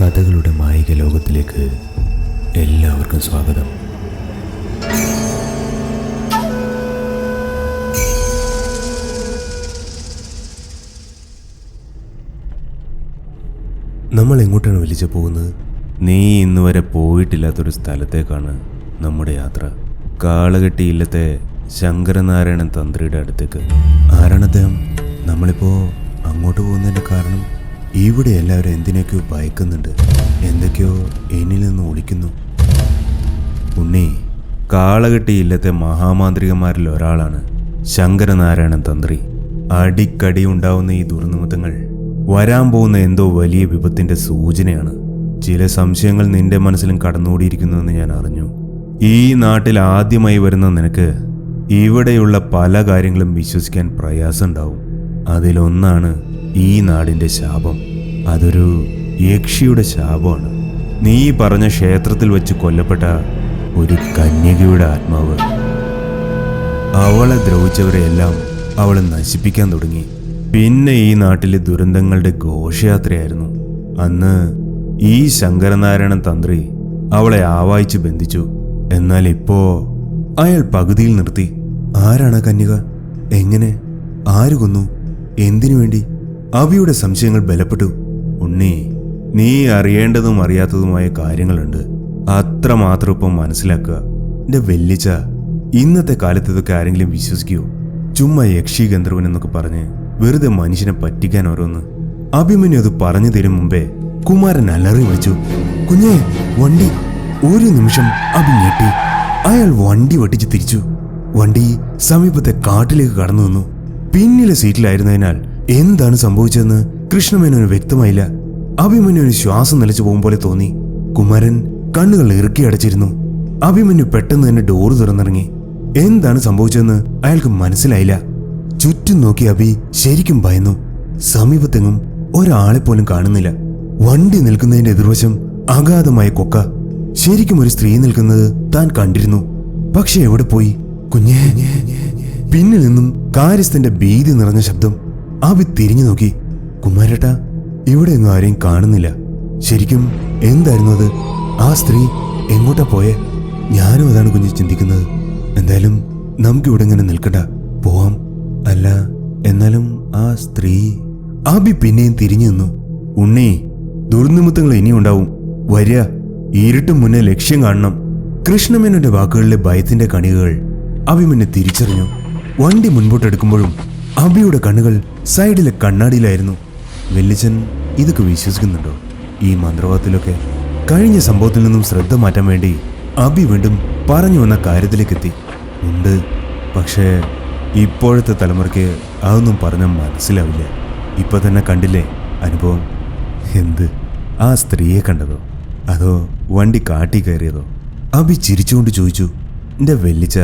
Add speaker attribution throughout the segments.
Speaker 1: കഥകളുടെ മായിക ലോകത്തിലേക്ക് എല്ലാവർക്കും സ്വാഗതം. നമ്മൾ എങ്ങോട്ടാണ് വിളിച്ചു പോകുന്നത്? നീ ഇന്ന് വരെ പോയിട്ടില്ലാത്തൊരു സ്ഥലത്തേക്കാണ് നമ്മുടെ യാത്ര. കാളകെട്ടി ഇല്ലത്തെ ശങ്കരനാരായണൻ തന്ത്രിയുടെ അടുത്തേക്ക്. ആരാണ് അദ്ദേഹം? നമ്മളിപ്പോൾ അങ്ങോട്ട് പോകുന്നതിന്റെ കാരണം? ഇവിടെ എല്ലാവരും എന്തിനൊക്കെയോ ഭയക്കുന്നുണ്ട്. എന്തൊക്കെയോ എന്നിൽ നിന്ന് ഒളിക്കുന്നു. ഉണ്ണി കാളകെട്ടി ഇല്ലത്തെ മഹാമാന്ത്രികന്മാരിൽ ഒരാളാണ് ശങ്കരനാരായണൻ തന്ത്രി. അടിക്കടി ഉണ്ടാവുന്ന ഈ ദുർനിമിത്തങ്ങൾ വരാൻ പോകുന്ന എന്തോ വലിയ വിപത്തിന്റെ സൂചനയാണ്. ചില സംശയങ്ങൾ നിന്റെ മനസ്സിലും കടന്നുകൂടിയിരിക്കുന്നുവെന്ന് ഞാൻ അറിഞ്ഞു. ഈ നാട്ടിൽ ആദ്യമായി വരുന്ന നിനക്ക് ഇവിടെയുള്ള പല കാര്യങ്ങളും വിശ്വസിക്കാൻ പ്രയാസമുണ്ടാവും. അതിലൊന്നാണ് ഈ നാടിന്റെ ശാപം അതൊരു യക്ഷിയുടെ ശാപമാണ്. നീ പറഞ്ഞ ക്ഷേത്രത്തിൽ വെച്ച് കൊല്ലപ്പെട്ട ഒരു കന്യകയുടെ ആത്മാവ്. അവളെ ദ്രോഹിച്ചവരെയെല്ലാം അവൾ നശിപ്പിക്കാൻ തുടങ്ങി. പിന്നെ ഈ നാട്ടിലെ ദുരന്തങ്ങളുടെ ഘോഷയാത്രയായിരുന്നു. അന്ന് ഈ ശങ്കരനാരായണൻ തന്ത്രി അവളെ ആവായിച്ച് ബന്ധിച്ചു. എന്നാൽ ഇപ്പോ അയാൾ പകുതിയിൽ നിർത്തി. ആരാണ് കന്യക? എങ്ങനെ? ആര് കൊന്നു? എന്തിനു വേണ്ടി? അവിയുടെ സംശയങ്ങൾ ബലപ്പെട്ടു. ഉണ്ണി നീ അറിയേണ്ടതും അറിയാത്തതുമായ കാര്യങ്ങളുണ്ട്. അത്രമാത്രം ഇപ്പം മനസ്സിലാക്കുക. എന്റെ വെല്ലിച്ച ഇന്നത്തെ കാലത്ത് ഇതൊക്കെ ആരെങ്കിലും വിശ്വസിക്കുമോ ചുമ്മാ യക്ഷി ഗന്ധർവൻ എന്നൊക്കെ പറഞ്ഞ് വെറുതെ മനുഷ്യനെ പറ്റിക്കാൻ ഓരോന്ന്. അഭിമന്യു അത് പറഞ്ഞു തരും മുമ്പേ കുമാരൻ അലറി വിളിച്ചു. കുഞ്ഞേ വണ്ടി. ഒരു നിമിഷം അഭി ഞെട്ടി. അയാൾ വണ്ടി വെട്ടിച്ച് തിരിച്ചു. വണ്ടി സമീപത്തെ കാട്ടിലേക്ക് കടന്നു നിന്നു. പിന്നിലെ സീറ്റിലായിരുന്നതിനാൽ എന്താണ് സംഭവിച്ചതെന്ന് കൃഷ്ണമേനോന് വ്യക്തമായില്ല. അഭിമന്യുവിന് ശ്വാസം നിലച്ചു പോകും പോലെ തോന്നി. കുമരൻ കണ്ണുകൾ ഇറുക്കി അടച്ചിരുന്നു. അഭിമന്യു പെട്ടെന്ന് തന്നെ ഡോറ് തുറന്നിറങ്ങി. എന്താണ് സംഭവിച്ചതെന്ന് അയാൾക്ക് മനസ്സിലായില്ല. ചുറ്റും നോക്കി അഭി ശരിക്കും ഭയന്നു. സമീപത്തെങ്ങും ഒരാളെ പോലും കാണുന്നില്ല. വണ്ടി നിൽക്കുന്നതിന്റെ എതിർവശം അഗാധമായ കൊക്ക. ശരിക്കും ഒരു സ്ത്രീ നിൽക്കുന്നത് താൻ കണ്ടിരുന്നു. പക്ഷെ എവിടെ പോയി? കുഞ്ഞേ. പിന്നിൽ നിന്നും കാര്യസ്ഥന്റെ ഭീതി നിറഞ്ഞ ശബ്ദം അഭി തിരിഞ്ഞു നോക്കി. കുമാരേട്ട ഇവിടെ ഒന്നും ആരെയും കാണുന്നില്ല. ശരിക്കും എന്തായിരുന്നു അത്? ആ സ്ത്രീ എങ്ങോട്ടാ പോയേ? ഞാനും അതാണ് കുഞ്ഞ് ചിന്തിക്കുന്നത്. എന്തായാലും നമുക്കിവിടെ ഇങ്ങനെ നിൽക്കണ്ട. പോവാം. അല്ല എന്നാലും ആ സ്ത്രീ ആബി പിന്നെയും തിരിഞ്ഞു നിന്നു. ഉണ്ണി ദുർനിമിത്തങ്ങൾ ഇനിയും ഉണ്ടാവും. വരിക ഇരുട്ടും മുന്നേ ലക്ഷ്യം കാണണം. കൃഷ്ണമേനോന്റെ വാക്കുകളിലെ ഭയത്തിന്റെ കണികകൾ അഭിമന്യെ തിരിച്ചറിഞ്ഞു. വണ്ടി മുൻപോട്ടെടുക്കുമ്പോഴും അബിയുടെ കണ്ണുകൾ സൈഡിലെ കണ്ണാടിയിലായിരുന്നു. വെല്ലിച്ചൻ ഇതൊക്കെ വിശ്വസിക്കുന്നുണ്ടോ? ഈ മന്ത്രവാദത്തിലൊക്കെ കഴിഞ്ഞ സംഭവത്തിൽ നിന്നും ശ്രദ്ധ മാറ്റാൻ വേണ്ടി അബി വീണ്ടും പറഞ്ഞു വന്ന കാര്യത്തിലേക്ക് എത്തി ഉണ്ട് പക്ഷേ ഇപ്പോഴത്തെ തലമുറയ്ക്ക് അതൊന്നും പറഞ്ഞാൽ മനസ്സിലാവില്ല. ഇപ്പൊ തന്നെ കണ്ടില്ലേ അനുഭവം? എന്ത്? ആ സ്ത്രീയെ കണ്ടതോ? അതോ വണ്ടി കാട്ടി കയറിയതോ? അബി ചിരിച്ചുകൊണ്ട് ചോദിച്ചു എന്റെ വെല്ലിച്ച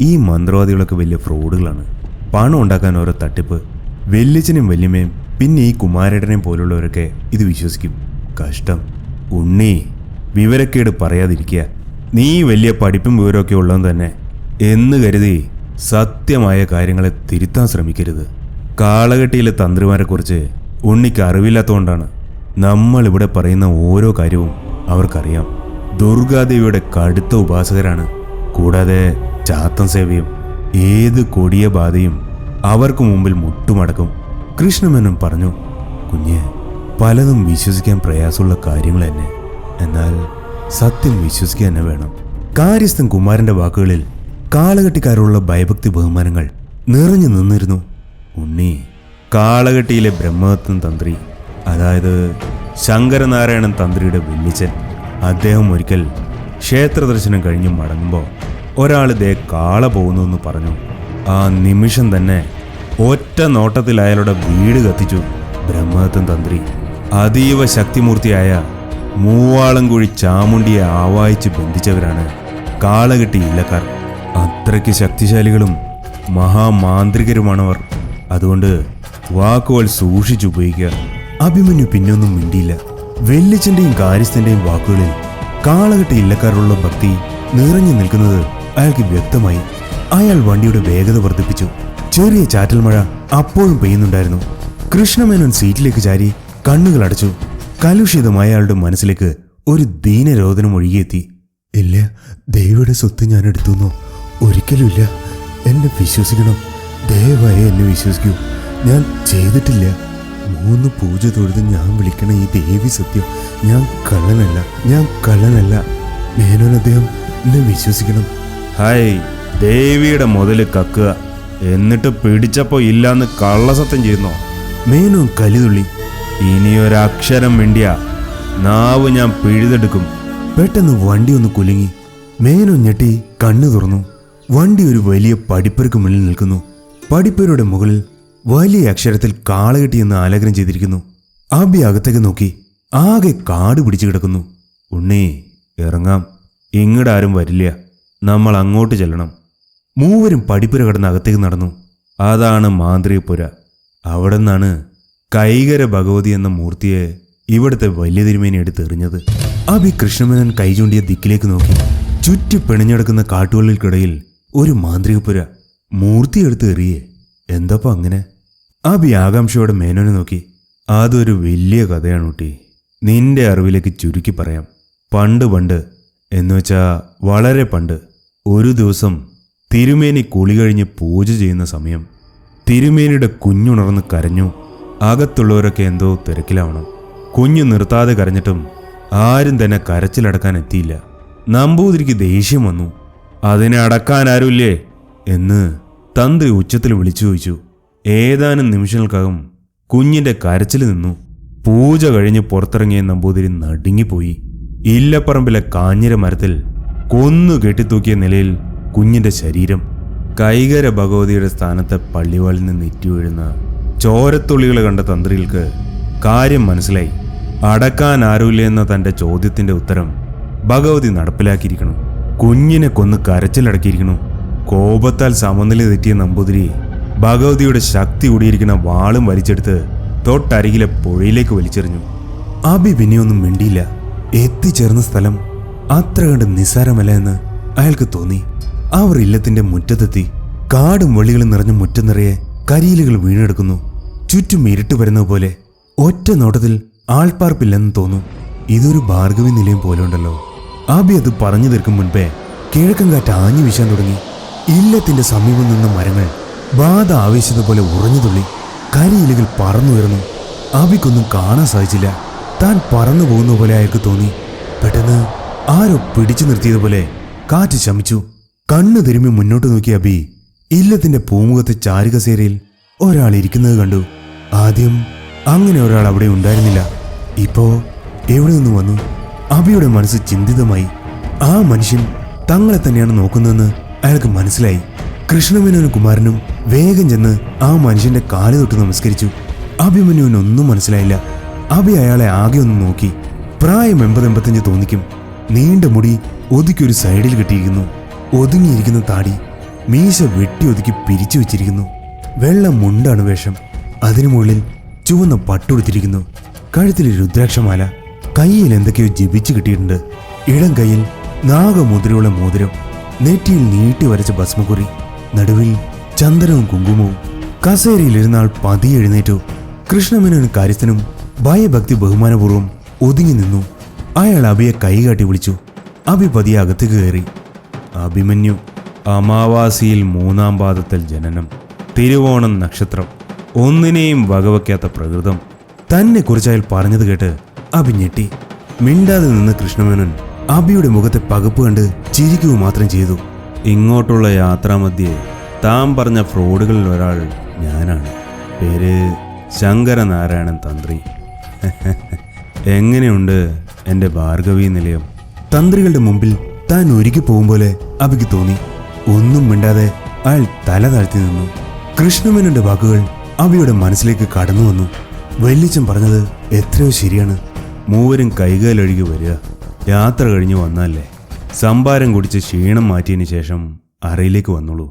Speaker 1: ഈ മന്ത്രവാദികളൊക്കെ വലിയ ഫ്രോഡുകളാണ്. പണം ഉണ്ടാക്കാൻ ഓരോ തട്ടിപ്പ് വെല്ലിച്ചനും വല്യമ്മയും പിന്നെ ഈ കുമാരേട്ടനെയും പോലുള്ളവരൊക്കെ ഇത് വിശ്വസിക്കും. കഷ്ടം. ഉണ്ണി വിവരക്കേട് പറയാതിരിക്കുക. നീ വലിയ പഠിപ്പും വിവരമൊക്കെ ഉള്ളവൻ തന്നെ. എന്ന് കരുതി സത്യമായ കാര്യങ്ങളെ തിരുത്താൻ ശ്രമിക്കരുത്. കാളകെട്ടിയിലെ തന്ത്രിമാരെക്കുറിച്ച് ഉണ്ണിക്ക് അറിവില്ലാത്തതുകൊണ്ടാണ് നമ്മളിവിടെ പറയുന്ന ഓരോ കാര്യവും അവർക്കറിയാം. ദുർഗാദേവിയുടെ കടുത്ത ഉപാസകരാണ്. കൂടാതെ ചാത്തൻ സേവയും ഏത് കൊടിയ ബാധയും അവർക്ക് മുമ്പിൽ മുട്ടുമടക്കും. കൃഷ്ണമേനോൻ പറഞ്ഞു കുഞ്ഞ് പലതും വിശ്വസിക്കാൻ പ്രയാസമുള്ള കാര്യങ്ങൾ തന്നെ. എന്നാൽ സത്യം വിശ്വസിക്കുക തന്നെ വേണം. കാര്യസ്ഥൻ കുമാരന്റെ വാക്കുകളിൽ കാളകെട്ടിക്കാരുള്ള ഭയഭക്തി ബഹുമാനങ്ങൾ നിറഞ്ഞു നിന്നിരുന്നു. ഉണ്ണി കാളകെട്ടിയിലെ ബ്രഹ്മദത്തൻ തന്ത്രി അതായത് ശങ്കരനാരായണൻ തന്ത്രിയുടെ വെല്ലിച്ചൻ അദ്ദേഹം ഒരിക്കൽ ക്ഷേത്ര ദർശനം കഴിഞ്ഞ് മടങ്ങുമ്പോൾ ഒരാൾ ദേ കാള പോകുന്നു എന്ന് പറഞ്ഞു. ആ നിമിഷം തന്നെ ഒറ്റ നോട്ടത്തിൽ അയാളുടെ വീട് കത്തിച്ചു ബ്രഹ്മദത്തൻ തന്ത്രി. അതീവ ശക്തിമൂർത്തിയായ മൂവാളംകുഴി ചാമുണ്ടിയെ ആവായിച്ച് ബന്ധിച്ചവരാണ് കാളകെട്ടി ഇല്ലക്കാർ. അത്രയ്ക്ക് ശക്തിശാലികളും മഹാമാന്ത്രികരുമാണവർ. അതുകൊണ്ട് വാക്കുകൾ സൂക്ഷിച്ചുപയോഗിക്കുക അഭിമന്യു പിന്നൊന്നും മിണ്ടിയില്ല. വെല്ലിച്ചന്റെയും കാര്യസ്ഥന്റെയും വാക്കുകളിൽ കാളകെട്ടി ഇല്ലക്കാരുള്ള ഭക്തി നിറഞ്ഞു നിൽക്കുന്നത് അയാൾക്ക് വ്യക്തമായി അയാൾ വണ്ടിയുടെ വേഗത വർദ്ധിപ്പിച്ചു. ചെറിയ ചാറ്റൽ മഴ അപ്പോഴും പെയ്യുന്നുണ്ടായിരുന്നു. കൃഷ്ണമേനോൻ സീറ്റിലേക്ക് ചാരി കണ്ണുകൾ അടച്ചു. കലുഷിതമായ അയാളുടെ മനസ്സിലേക്ക് ഒരു ദീനരോധനം ഒഴുകിയെത്തി. ഇല്ല ദൈവയുടെ സ്വത്ത് ഞാൻ എടുത്തുന്നോ. ഒരിക്കലുമില്ല എന്നെ വിശ്വസിക്കണം. ദയവായി എന്നെ വിശ്വസിക്കൂ. ഞാൻ ചെയ്തിട്ടില്ല. മൂന്ന് പൂജ തൊഴുത് ഞാൻ വിളിക്കണ ഈ ദേവി സത്യം ഞാൻ കള്ളനല്ല. ഞാൻ കള്ളനല്ല. മേനോൻ അദ്ദേഹം എന്നെ വിശ്വസിക്കണം. ഹായ് ദേവിയുടെ മുതൽ കക്കുക. എന്നിട്ട് പിടിച്ചപ്പോ ഇല്ലാന്ന് കള്ളസത്യം ചെയ്യുന്നോ? മേനു കലിതുള്ളി ഇനിയൊരക്ഷരം വേണ്ടിയ നാവ് ഞാൻ പിഴുതെടുക്കും. പെട്ടെന്ന് വണ്ടി ഒന്ന് കുലുങ്ങി. മേനു ഞെട്ടി കണ്ണു തുറന്നു. വണ്ടി ഒരു വലിയ പടിപ്പരക്ക് മുന്നിൽ നിൽക്കുന്നു. പടിപ്പുരയുടെ മുകളിൽ വലിയ അക്ഷരത്തിൽ കാളകെട്ടി എന്ന് ചെയ്തിരിക്കുന്നു. ആബി അകത്തേക്ക് നോക്കി. ആകെ കാട് പിടിച്ചു കിടക്കുന്നു. ഉണ്ണി ഇറങ്ങാം. ഇങ്ങടാരും വരില്ല. നമ്മൾ അങ്ങോട്ട് ചെല്ലണം. മൂവരും പടിപ്പുര കടന്ന് അകത്തേക്ക് നടന്നു. അതാണ് മാന്ത്രികപ്പുര. അവിടെ നിന്നാണ് കൈകര ഭഗവതി എന്ന മൂർത്തിയെ ഇവിടുത്തെ വലിയ തിരുമേനി എടുത്തെറിഞ്ഞത് അബി കൃഷ്ണമേനൻ കൈ ചൂണ്ടിയ ദിക്കിലേക്ക് നോക്കി. ചുറ്റി പിണഞ്ഞെടുക്കുന്ന കാട്ടുവള്ളിൽക്കിടയിൽ ഒരു മാന്ത്രികപ്പുര മൂർത്തി എടുത്ത് എറിയേ. എന്താപ്പ അങ്ങനെ? അബി ആകാംക്ഷയോടെ മേനോനെ നോക്കി. അതൊരു വലിയ കഥയാണ് കുട്ടി. നിന്റെ അറിവിലേക്ക് ചുരുക്കി പറയാം. പണ്ട് പണ്ട് എന്നുവെച്ചാ വളരെ പണ്ട് ഒരു ദിവസം തിരുമേനി കുളി കഴിഞ്ഞ് പൂജ ചെയ്യുന്ന സമയം തിരുമേനിയുടെ കുഞ്ഞുണർന്ന് കരഞ്ഞു. അകത്തുള്ളവരൊക്കെ എന്തോ തിരക്കിലാവണം. കുഞ്ഞു നിർത്താതെ കരഞ്ഞിട്ടും ആരും തന്നെ കരച്ചിലടക്കാൻ എത്തിയില്ല. നമ്പൂതിരിക്ക് ദേഷ്യം വന്നു. അതിനെ അടക്കാൻ ആരുമില്ലേ എന്ന് തന്ത്രി ഉച്ചത്തിൽ വിളിച്ചു ചോദിച്ചു. ഏതാനും നിമിഷങ്ങൾക്കകം കുഞ്ഞിന്റെ കരച്ചിൽ നിന്നു. പൂജ കഴിഞ്ഞ് പുറത്തിറങ്ങിയ നമ്പൂതിരി നടുങ്ങിപ്പോയി. ഇല്ലപ്പറമ്പിലെ കാഞ്ഞിര മരത്തിൽ കൊന്നു കെട്ടിത്തൂക്കിയ നിലയിൽ കുഞ്ഞിന്റെ ശരീരം കൈകര ഭഗവതിയുടെ സ്ഥാനത്തെ പള്ളിവാളിൽ നിന്ന് ഇറ്റുവീഴുന്ന ചോരത്തുള്ളികൾ കണ്ട തന്ത്രികൾക്ക് കാര്യം മനസ്സിലായി. അടക്കാൻ ആരുമില്ല എന്ന തന്റെ ചോദ്യത്തിന്റെ ഉത്തരം ഭഗവതി നടപ്പിലാക്കിയിരിക്കണം കുഞ്ഞിനെ കൊന്ന് കരച്ചിലടക്കിയിരിക്കണു കോപത്താൽ സമനില തെറ്റിയ നമ്പൂതിരി ഭഗവതിയുടെ ശക്തി കൂടിയിരിക്കുന്ന വാളും വലിച്ചെടുത്ത് തൊട്ടരികിലെ പുഴയിലേക്ക് വലിച്ചെറിഞ്ഞു. അബി പിന്നെയൊന്നും മിണ്ടിയില്ല. എത്തിച്ചേർന്ന സ്ഥലം അത്ര കണ്ട് നിസ്സാരമല്ല എന്ന് അയാൾക്ക് തോന്നി. അവർ ഇല്ലത്തിന്റെ മുറ്റത്തെത്തി. കാടും വള്ളികളും നിറഞ്ഞ മുറ്റം നിറയെ കരിയിലുകൾ വീണെടുക്കുന്നു. ചുറ്റും ഇരുട്ട് വരുന്നത് പോലെ ഒറ്റ നോട്ടത്തിൽ ആൾപ്പാർപ്പില്ലെന്ന് തോന്നും. ഇതൊരു ഭാർഗവി നിലയം പോലെ ഉണ്ടല്ലോ. ആബി അത് പറഞ്ഞു തീർക്കും മുൻപേ കിഴക്കൻ കാറ്റ് ആഞ്ഞു വീശാൻ തുടങ്ങി. ഇല്ലത്തിന്റെ സമീപം നിന്ന മരങ്ങൾ ബാധ ആവേശത പോലെ ഉറഞ്ഞു തുള്ളി. കരിയിലുകൾ പറന്നുയർന്നു. ആബിക്കൊന്നും കാണാൻ സാധിച്ചില്ല. താൻ പറന്നു പോകുന്ന പോലെ അയാൾക്ക് തോന്നി. പെട്ടെന്ന് ആരോ പിടിച്ചു നിർത്തിയതുപോലെ കാറ്റ് ശമിച്ചു. കണ്ണു തിരുമ്മി മുന്നോട്ട് നോക്കിയ അബി ഇല്ലത്തിന്റെ പൂമുഖത്തെ ചാരുകസേരയിൽ ഒരാൾ ഇരിക്കുന്നത് കണ്ടു. ആദ്യം അങ്ങനെ ഒരാൾ അവിടെ ഉണ്ടായിരുന്നില്ല. ഇപ്പോ എവിടെ നിന്ന് വന്നു? അബിയുടെ മനസ്സ് ചിന്തിതമായി. ആ മനുഷ്യൻ തങ്ങളെ തന്നെയാണ് നോക്കുന്നതെന്ന് അയാൾക്ക് മനസ്സിലായി. കൃഷ്ണമേനോനും കുമാരനും വേഗം ചെന്ന് ആ മനുഷ്യന്റെ കാൽ തൊട്ട് നമസ്കരിച്ചു. അഭിമന്യുവിനൊന്നും മനസ്സിലായില്ല. അഭി അയാളെ ആകെ ഒന്ന് നോക്കി. പ്രായം എൺപത് എൺപത്തഞ്ച് തോന്നിക്കും. നീണ്ട മുടി ഒതുക്കി ഒരു സൈഡിൽ കെട്ടിയിരിക്കുന്നു. ഒതുങ്ങിയിരിക്കുന്ന താടി മീശ വെട്ടി ഒതുക്കി പിരിച്ചു വെച്ചിരിക്കുന്നു. വെള്ള മുണ്ടാണ് വേഷം. അതിനു മുകളിൽ ചുവന്ന പട്ടുടുത്തിരിക്കുന്നു കഴുത്തിൽ രുദ്രാക്ഷമാല കയ്യിൽ എന്തൊക്കെയോ ജപിച്ചു കിട്ടിയിട്ടുണ്ട്. ഇടം കയ്യിൽ നാഗമുദ്രയുള്ള മോതിരം നെറ്റിയിൽ നീട്ടി വരച്ച ഭസ്മക്കുറി നടുവിൽ ചന്ദനവും കുങ്കുമവും കസേരയിലിരുന്ന ആൾ പതിയെ എഴുന്നേറ്റു. കൃഷ്ണമേനോന് കാര്യസ്ഥനും ഭയഭക്തി ബഹുമാനപൂർവം ഒതുങ്ങി നിന്നു. അയാൾ അബിയെ കൈകാട്ടി വിളിച്ചു. അബി പതിയെ അകത്ത് കയറി. അഭിമന്യു അമാവാസിയിൽ മൂന്നാം പാദത്തിൽ ജനനം തിരുവോണം നക്ഷത്രം ഒന്നിനെയും വകവയ്ക്കാത്ത പ്രകൃതം. തന്നെ കുറിച്ച് അയാൾ പറഞ്ഞത് കേട്ട് അബി ഞെട്ടി. മിണ്ടാതെ നിന്ന് കൃഷ്ണമേനോൻ അബിയുടെ മുഖത്തെ പകപ്പ് കണ്ട് ചിരിക്കുക മാത്രം ചെയ്തു. ഇങ്ങോട്ടുള്ള യാത്രാമധ്യേ താൻ പറഞ്ഞ ഫ്രോഡുകളിൽ ഒരാൾ ഞാനാണ്. പേര് ശങ്കരനാരായണൻ തന്ത്രി. എങ്ങനെയുണ്ട്? എന്റെ ഭാർഗവി നിലയം. തന്ത്രികളുടെ മുമ്പിൽ താൻ ഒരുക്കി പോകും പോലെ അബിക്ക് തോന്നി. ഒന്നും മിണ്ടാതെ അയാൾ തല താഴ്ത്തി നിന്നു. കൃഷ്ണമേനന്റെ വാക്കുകൾ അബിയുടെ മനസ്സിലേക്ക് കടന്നു വന്നു. വല്യച്ചൻ പറഞ്ഞത് എത്രയോ ശരിയാണ്. മൂവരും കൈകാലൊഴുകി വരിക. യാത്ര കഴിഞ്ഞു വന്നാലേ സംഭാരം കുടിച്ച് ക്ഷീണം മാറ്റിയതിന് ശേഷം അറയിലേക്ക് വന്നുള്ളൂ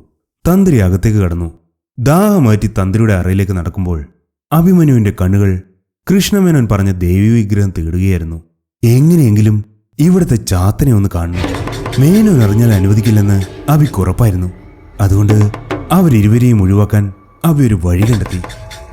Speaker 1: തന്ത്രി അകത്തേക്ക് കടന്നു. ദാഹം മാറ്റി തന്ത്രിയുടെ അറയിലേക്ക് നടക്കുമ്പോൾ അഭിമന്യുവിന്റെ കണ്ണുകൾ കൃഷ്ണമേനോൻ പറഞ്ഞ ദേവി വിഗ്രഹം തേടുകയായിരുന്നു. എങ്ങനെയെങ്കിലും ഇവിടുത്തെ ചാത്തനെ ഒന്ന് കാണണം. മേനോൻ അറിഞ്ഞാൽ അനുവദിക്കില്ലെന്ന് അബിക്ക് ഉറപ്പായിരുന്നു. അതുകൊണ്ട് അവരിരുവരെയും ഒഴിവാക്കാൻ അബി ഒരു വഴി കണ്ടെത്തി.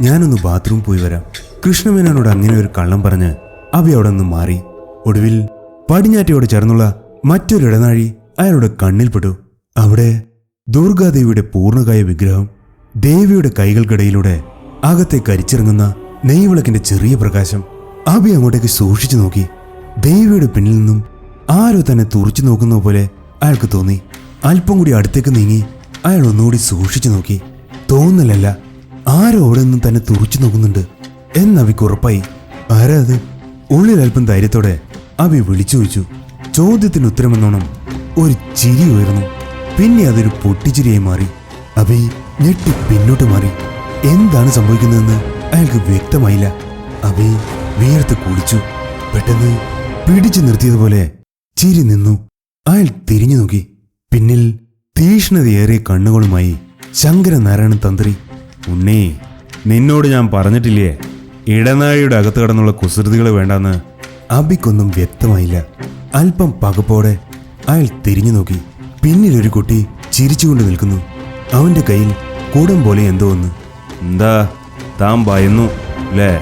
Speaker 1: ഞാനൊന്ന് ബാത്റൂം പോയി വരാം. കൃഷ്ണമേനോനോട് അങ്ങനെ ഒരു കള്ളം പറഞ്ഞ് അബി അവിടെ നിന്ന് മാറി. ഒടുവിൽ പടിഞ്ഞാറ്റയോട് ചേർന്നുള്ള മറ്റൊരു ഇടനാഴി അയാളുടെ കണ്ണിൽപ്പെട്ടു അവിടെ ദുർഗാദേവിയുടെ പൂർണകായ വിഗ്രഹം ദേവിയുടെ കൈകൾക്കിടയിലൂടെ അകത്തെ കരിച്ചിറങ്ങുന്ന നെയ്വിളക്കിന്റെ ചെറിയ പ്രകാശം അബി അങ്ങോട്ടേക്ക് സൂക്ഷിച്ചു നോക്കി. ദേവിയുടെ പിന്നിൽ നിന്നും ആരോ തന്നെ തുറച്ചു നോക്കുന്ന പോലെ അയാൾക്ക് തോന്നി. അല്പം കൂടി അടുത്തേക്ക് നീങ്ങി അയാൾ ഒന്നുകൂടി സൂക്ഷിച്ചു നോക്കി. തോന്നലല്ല ആരോ അവിടെ നിന്നും തന്നെ തുറച്ചു നോക്കുന്നുണ്ട് എന്ന് അവിക്ക് ഉറപ്പായി. ആരാ അത്? ഉള്ളിൽ അല്പം ധൈര്യത്തോടെ അവി വിളിച്ചു ചോദിച്ചു ചോദ്യത്തിന് ഉത്തരമെന്നോണം ഒരു ചിരി ഉയർന്നു. പിന്നെ അതൊരു പൊട്ടിച്ചിരിയായി മാറി. അവി ഞെട്ടി പിന്നോട്ട് മാറി. എന്താണ് സംഭവിക്കുന്നതെന്ന് അയാൾക്ക് വ്യക്തമായില്ല. അവി വിയർത്ത് കുളിച്ചു. പെട്ടെന്ന് പിടിച്ചു നിർത്തിയതുപോലെ ചിരി നിന്നു. അയാൾ തിരിഞ്ഞു നോക്കി. പിന്നിൽ തീഷ്ണതയേറിയ കണ്ണുകളുമായി ശങ്കരനാരായണൻ തന്ത്രി ഉണ്ണേ നിന്നോട് ഞാൻ പറഞ്ഞിട്ടില്ലേ? ഇടനാഴിയുടെ അകത്ത് കടന്നുള്ള കുസൃതികൾ വേണ്ടെന്ന്. അബിക്കൊന്നും വ്യക്തമായില്ല. അല്പം പകപ്പോടെ അയാൾ തിരിഞ്ഞു നോക്കി. പിന്നിലൊരു കുട്ടി ചിരിച്ചുകൊണ്ട് നിൽക്കുന്നു. അവന്റെ കയ്യിൽ കൂടം പോലെ എന്തോ ഒന്ന്. എന്താ? താൻ ഭയന്നു അല്ലേ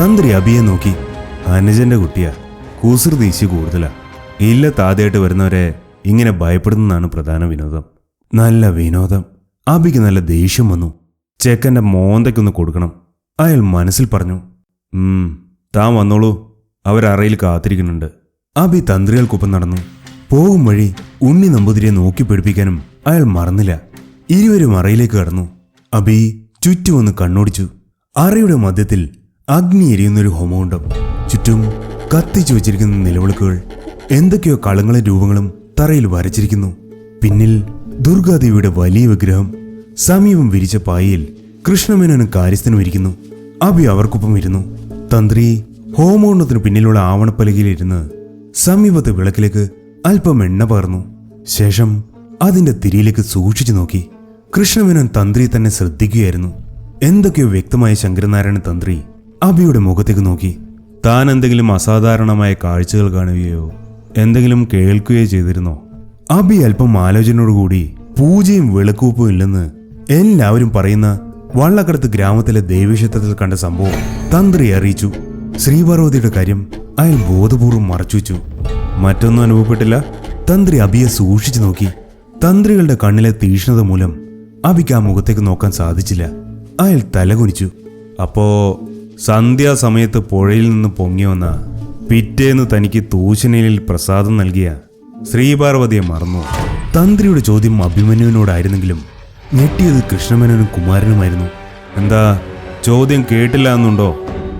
Speaker 1: തന്ത്രി അബിയെ നോക്കി. അനുജന്റെ കുട്ടിയാ. കുസൃതി കൂടുതലാണ് കൂടുതലാ. ഇല്ല താതയായിട്ട് വരുന്നവരെ ഇങ്ങനെ ഭയപ്പെടുന്നതാണ് പ്രധാന വിനോദം. നല്ല വിനോദം. അബിക്ക് നല്ല ദേഷ്യം വന്നു. ചെക്കന്റെ മോന്തയ്ക്കൊന്ന് കൊടുക്കണം. അയാൾ മനസ്സിൽ പറഞ്ഞു താൻ വന്നോളൂ. അവരറയിൽ കാത്തിരിക്കുന്നുണ്ട്. അബി തന്ത്രികൾക്കൊപ്പം നടന്നു. പോകും വഴി ഉണ്ണി നമ്പൂതിരിയെ നോക്കി പിടിപ്പിക്കാനും അയാൾ മറന്നില്ല. ഇരുവരും അറയിലേക്ക് കടന്നു. അബി ചുറ്റുമൊന്ന് കണ്ണോടിച്ചു. അറയുടെ മധ്യത്തിൽ അഗ്നി എരിയുന്നൊരു ഹോമകുണ്ടം ചുറ്റും കത്തിച്ചു വെച്ചിരിക്കുന്ന നിലവിളക്കുകൾ എന്തൊക്കെയോ കളങ്ങളും രൂപങ്ങളും തറയിൽ വരച്ചിരിക്കുന്നു. പിന്നിൽ ദുർഗാദേവിയുടെ വലിയ വിഗ്രഹം സമീപം വിരിച്ച പായയിൽ കൃഷ്ണമേനോനും കാര്യസ്ഥനും ഇരിക്കുന്നു. അബി അവർക്കൊപ്പം ഇരുന്നു. തന്ത്രി ഹോമോണ്ണത്തിന് പിന്നിലുള്ള ആവണപ്പലകയിലിരുന്ന് സമീപത്തെ വിളക്കിലേക്ക് അല്പം എണ്ണ പകർന്നു. ശേഷം അതിന്റെ തിരിയിലേക്ക് സൂക്ഷിച്ചു നോക്കി കൃഷ്ണമേനോൻ തന്ത്രി തന്നെ ശ്രദ്ധിക്കുകയായിരുന്നു. എന്തൊക്കെയോ വ്യക്തമായ ശങ്കരനാരായണ തന്ത്രി അബിയുടെ മുഖത്തേക്ക് നോക്കി. താൻ എന്തെങ്കിലും അസാധാരണമായ കാഴ്ചകൾ കാണുകയോ എന്തെങ്കിലും കേൾക്കുകയോ ചെയ്തിരുന്നോ? അബി അല്പം ആലോചനയോടുകൂടി പൂജയും വെളുക്കൂപ്പും ഇല്ലെന്ന് എല്ലാവരും പറയുന്ന വള്ളക്കടത്ത് ഗ്രാമത്തിലെ ദേവീക്ഷേത്രത്തിൽ കണ്ട സംഭവം തന്ത്രി അറിയിച്ചു. ശ്രീപാർവതിയുടെ കാര്യം അയാൾ ബോധപൂർവം മറച്ചുവെച്ചു. മറ്റൊന്നും അനുഭവപ്പെട്ടില്ല. തന്ത്രി അബിയെ സൂക്ഷിച്ചു നോക്കി. തന്ത്രികളുടെ കണ്ണിലെ തീഷ്ണത മൂലം അബിക്ക് ആ മുഖത്തേക്ക് നോക്കാൻ സാധിച്ചില്ല. അയാൾ തലകുനിച്ചു. അപ്പോ സന്ധ്യാസമയത്ത് പുഴയിൽ നിന്ന് പൊങ്ങി വന്ന പിറ്റേന്ന് തനിക്ക് തൂശനയിൽ പ്രസാദം നൽകിയ ശ്രീപാർവതിയെ മറന്നു. തന്ത്രിയുടെ ചോദ്യം അഭിമന്യുവിനോടായിരുന്നെങ്കിലും ഞെട്ടിയത് കൃഷ്ണമേനോനും കുമാരനുമായിരുന്നു. എന്താ ചോദ്യം കേട്ടില്ല എന്നുണ്ടോ?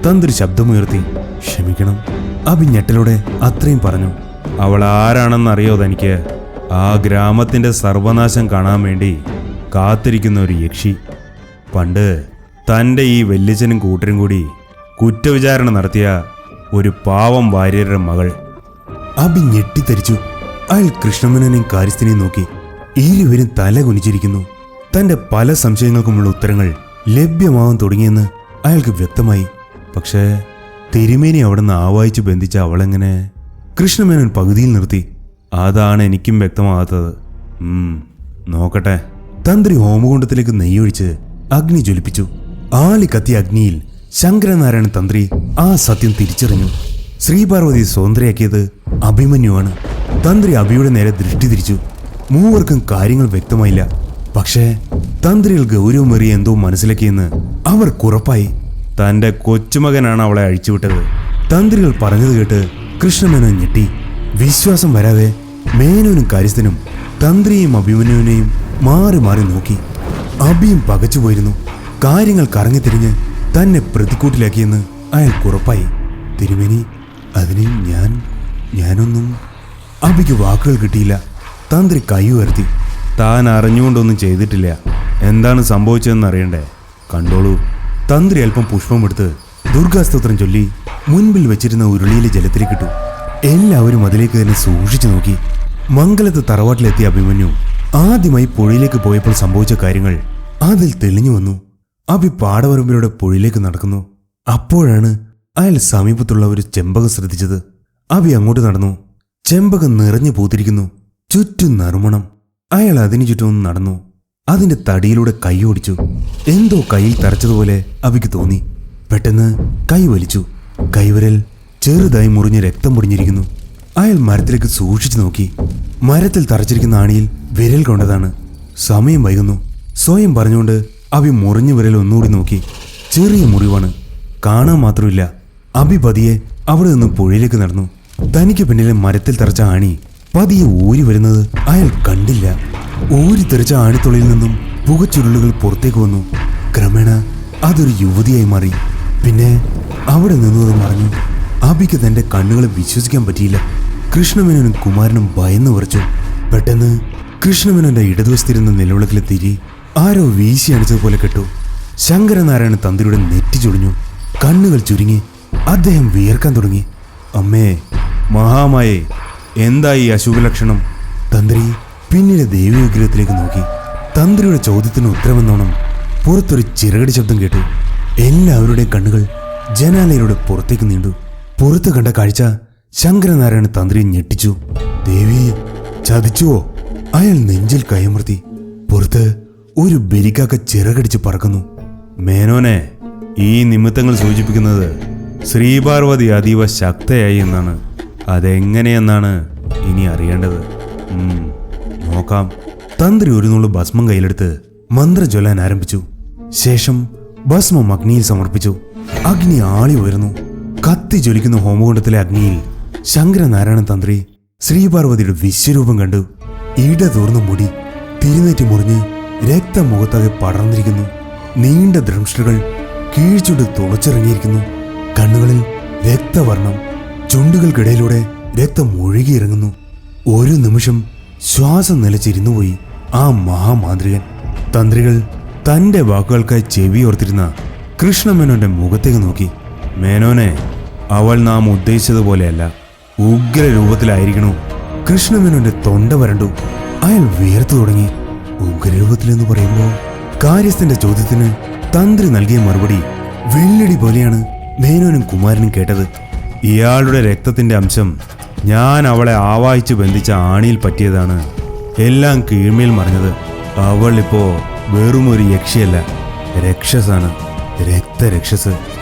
Speaker 1: തന്ത്രി ശബ്ദമുയർത്തി ക്ഷമിക്കണം അഭി ഞെട്ടലോടെ അത്രയും പറഞ്ഞു. അവൾ ആരാണെന്നറിയോ തനിക്ക്? ആ ഗ്രാമത്തിന്റെ സർവനാശം കാണാൻ വേണ്ടി കാത്തിരിക്കുന്ന ഒരു യക്ഷി. പണ്ട് തന്റെ ഈ വല്യച്ഛനും കൂട്ടരും കൂടി കുറ്റവിചാരണ നടത്തിയ ഒരു പാവം വാര്യരുടെ മകൾ. അബി ഞെട്ടിത്തരിച്ചു. അയാൾ കൃഷ്ണമേനോനെയും കാര്യസ്ഥനെയും നോക്കി. ഇരുവരും തല കുനിച്ചിരിക്കുന്നു. തന്റെ പല സംശയങ്ങൾക്കുമുള്ള ഉത്തരങ്ങൾ ലഭ്യമാവാൻ തുടങ്ങിയെന്ന് അയാൾക്ക് വ്യക്തമായി. പക്ഷേ തിരുമേനി അവിടുന്ന് ആവായിച്ചു ബന്ധിച്ച അവളെങ്ങനെ? കൃഷ്ണമേനൻ പകുതിയിൽ നിർത്തി. അതാണ് എനിക്കും വ്യക്തമാകാത്തത്. നോക്കട്ടെ. തന്ത്രി ഹോമകുണ്ടത്തിലേക്ക് നെയ്യൊഴിച്ച് അഗ്നി ജ്വലിപ്പിച്ചു. ആളി കത്തിയ അഗ്നിയിൽ ശങ്കരനാരായണ തന്ത്രി ആ സത്യം തിരിച്ചറിഞ്ഞു. ശ്രീപാർവതി സ്വതന്ത്രയാക്കിയത് അഭിമന്യുവാണ്. തന്ത്രി അഭിയുടെ നേരെ ദൃഷ്ടി തിരിച്ചു. മൂവർക്കും കാര്യങ്ങൾ വ്യക്തമായില്ല. പക്ഷേ തന്ത്രികൾ ഗൗരവമേറിയ എന്തോ മനസ്സിലാക്കിയെന്ന് അവർക്കുറപ്പായി തന്റെ കൊച്ചുമകനാണ് അവളെ അഴിച്ചുവിട്ടത്. തന്ത്രികൾ പറഞ്ഞത് കേട്ട് കൃഷ്ണമേനോൻ ഞെട്ടി. വിശ്വാസം വരാതെ മേനോനും കാര്യസ്ഥനും തന്ത്രിയും അഭിമന്യുവിനെയും മാറി മാറി നോക്കി. അഭിയും പകച്ചുപോയിരുന്നു. കാര്യങ്ങൾ കറങ്ങി കറങ്ങിത്തിരിഞ്ഞ് തന്നെ പ്രതിക്കൂട്ടിലാക്കിയെന്ന് അയാൾക്കുറപ്പായി തിരുമേനി അതിനെ ഞാൻ ഞാനൊന്നും അബിക്ക് വാക്കുകൾ കിട്ടിയില്ല. തന്ത്രി കൈ ഉയർത്തി താൻ അറിഞ്ഞുകൊണ്ടൊന്നും ചെയ്തിട്ടില്ല. എന്താണ് സംഭവിച്ചതെന്ന് അറിയണ്ടേ? കണ്ടോളൂ. തന്ത്രി അല്പം പുഷ്പമെടുത്ത് ദുർഗാസ്തോത്രം ചൊല്ലി മുൻപിൽ വെച്ചിരുന്ന ഉരുളിയിലെ ജലത്തിലേക്ക് ഇട്ടു. എല്ലാവരും അതിലേക്ക് തന്നെ സൂക്ഷിച്ചു നോക്കി. മംഗലത്ത് തറവാട്ടിലെത്തിയ അഭിമന്യു ആദ്യമായി പുഴയിലേക്ക് പോയപ്പോൾ സംഭവിച്ച കാര്യങ്ങൾ അതിൽ തെളിഞ്ഞു വന്നു. അഭി പാടവരമ്പിലൂടെ പുഴയിലേക്ക് നടക്കുന്നു. അപ്പോഴാണ് അയാൾ സമീപത്തുള്ള ഒരു ചെമ്പകം ശ്രദ്ധിച്ചത്. അഭി അങ്ങോട്ട് നടന്നു. ചെമ്പകം നിറഞ്ഞു പൂത്തിരിക്കുന്നു. ചുറ്റും നറുമണം. അയാൾ അതിനു ചുറ്റും നടന്നു. അതിന്റെ തടിയിലൂടെ കൈ ഓടിച്ചു. എന്തോ കൈയിൽ തറച്ചതുപോലെ അഭിക്ക് തോന്നി. പെട്ടെന്ന് കൈ വലിച്ചു. കൈവരൽ ചെറുതായി മുറിഞ്ഞ് രക്തം പൊടിഞ്ഞിരിക്കുന്നു. അയാൾ മരത്തിലേക്ക് സൂക്ഷിച്ചു നോക്കി. മരത്തിൽ തറച്ചിരിക്കുന്ന ആണിയിൽ വിരൽ കൊണ്ടതാണ്. സമയം വൈകുന്നു. സ്വയം പറഞ്ഞുകൊണ്ട് അഭി മുറിഞ്ഞു വിരൽ ഒന്നുകൂടി നോക്കി. ചെറിയ മുറിവാണ്. കാണാൻ മാത്രമില്ല. അഭി പതിയെ അവിടെ നിന്ന് പുഴയിലേക്ക് നടന്നു. തനിക്ക് പിന്നിലെ മരത്തിൽ തെറച്ച ആണി പതിയെ ഊരി വരുന്നത് അയാൾ കണ്ടില്ല. ഊരി തെറിച്ച ആണിത്തുള്ളിൽ നിന്നും പുകച്ചുരുളുകൾ പുറത്തേക്ക് വന്നു. ക്രമേണ അതൊരു യുവതിയായി മാറി. പിന്നെ അവിടെ നിന്നത് മറഞ്ഞു. അബിക്ക് തന്റെ കണ്ണുകളെ വിശ്വസിക്കാൻ പറ്റിയില്ല. കൃഷ്ണമേനോനും കുമാരനും ഭയന്നു വിറച്ചു. പെട്ടെന്ന് കൃഷ്ണമേനോന്റെ ഇടതുവശത്തിരുന്ന നിലവിളക്കിലെ തിരി ആരോ വീശി അണിച്ചതുപോലെ കെട്ടു. ശങ്കരനാരായണ തന്ത്രിയുടെ നെറ്റി ചൊടിഞ്ഞു. കണ്ണുകൾ ചുരുങ്ങി. അദ്ദേഹം വിയർക്കാൻ തുടങ്ങി. അമ്മേ മഹാമായെ എന്താ ഈ അശുഭലക്ഷണം? തന്ത്രി പിന്നിലെ ദേവീവിഗ്രഹത്തിലേക്ക് നോക്കി. തന്ത്രിയുടെ ചോദ്യത്തിന് ഉത്തരമെന്നോണം പുറത്തൊരു ചിറകടി ശബ്ദം കേട്ടു. എല്ലാവരുടെയും കണ്ണുകൾ ജനാലയിലൂടെ പുറത്തേക്ക് നീണ്ടു. പുറത്ത് കണ്ട കാഴ്ച ശങ്കരനാരായണ തന്ത്രി ഞെട്ടിച്ചു. ദേവി ചതിച്ചുവോ? അയാൾ നെഞ്ചിൽ കയമർത്തി പുറത്ത് ഒരു ബെരിക്കാക്ക ചിറകടിച്ച് പറക്കുന്നു. മേനോനെ ഈ നിമിത്തങ്ങൾ സൂചിപ്പിക്കുന്നത് ശ്രീപാർവതി അതീവ ശക്തയായി എന്നാണ്. അതെങ്ങനെയെന്നാണ് ഇനി അറിയേണ്ടത്? നോക്കാം. തന്ത്രി ഒരു നുള്ളു ഭസ്മം കയ്യിലെടുത്ത് മന്ത്ര ചൊല്ലാൻ ആരംഭിച്ചു. ശേഷം ഭസ്മം അഗ്നിയിൽ സമർപ്പിച്ചു. അഗ്നി ആളി ഉയർന്നു. കത്തി ജ്വലിക്കുന്ന ഹോമകുണ്ടത്തിലെ അഗ്നിയിൽ ശങ്കരനാരായണ തന്ത്രി ശ്രീപാർവതിയുടെ വിശ്വരൂപം കണ്ടു. ഇടതൂർന്ന മുടി തിരുനേറ്റി മുറിഞ്ഞ് രക്തം മുഖത്താകെ പടർന്നിരിക്കുന്നു. നീണ്ട ദ്രംഷ്ടകൾ കീഴ്ചുണ്ട് തുളച്ചിറങ്ങിയിരിക്കുന്നു. കണ്ണുകളിൽ രക്തവർണം ചുണ്ടുകൾക്കിടയിലൂടെ രക്തം ഒഴുകിയിറങ്ങുന്നു. ഒരു നിമിഷം ശ്വാസം നിലച്ചിരുന്നു പോയി ആ മഹാമാന്ത്രികൻ. തന്ത്രികൾ തന്റെ വാക്കുകൾക്കായി ചെവിയോർത്തിരുന്ന കൃഷ്ണമേനോന്റെ മുഖത്തേക്ക് നോക്കി. മേനോനെ അവൾ നാം ഉദ്ദേശിച്ചതുപോലെയല്ല. ഉഗ്ര രൂപത്തിലായിരിക്കണു കൃഷ്ണമേനോന്റെ തൊണ്ട വരണ്ടു. അയാൾ വിയർത്തു തുടങ്ങി. ഉഗ്രരൂപത്തിലെന്ന് പറയുമ്പോൾ കാര്യസ്ഥന്റെ ചോദ്യത്തിന് തന്ത്രി നൽകിയ മറുപടി വെള്ളടി പോലെയാണ് മേനോനും കുമാരനും കേട്ടത്. ഇയാളുടെ രക്തത്തിന്റെ അംശം ഞാൻ അവളെ ആവാഹിച്ച് ബന്ധിച്ച ആണിയിൽ പറ്റിയതാണ്. എല്ലാം കീഴ്മേൽ മറിഞ്ഞത്. അവൾ ഇപ്പോ വെറുമൊരു യക്ഷിയല്ല രക്ഷസാണ് രക്തരക്ഷസ്.